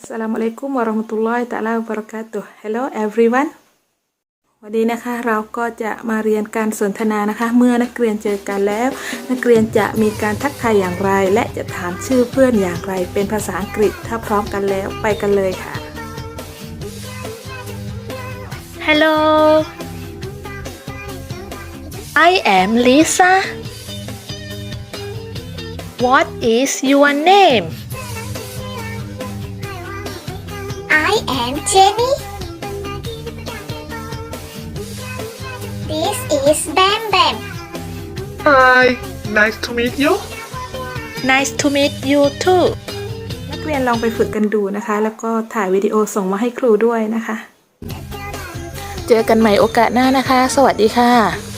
Assalamualaikum warahmatullahi taala wabarakatuh Hello everyone วันนี้นะคะเราก็จะมาเรียนการสนทนานะคะ เมื่อนักเรียนเจอกันแล้ว นักเรียนจะมีการทักทายอย่างไร และจะถามชื่อเพื่อนอย่างไร เป็นภาษาอังกฤษถ้าพร้อมกันแล้วไปกันเลยค่ะ Hello. I am Lisa. What is your name? I am Jenny. This is Bam Bam. Hi, nice to meet you. Nice to meet you too. นักเรียนลองไปฝึกกันดูนะคะ แล้วก็ถ่ายวิดีโอส่งมาให้ครูด้วยนะคะ เจอกันใหม่โอกาสหน้านะคะ สวัสดีค่ะ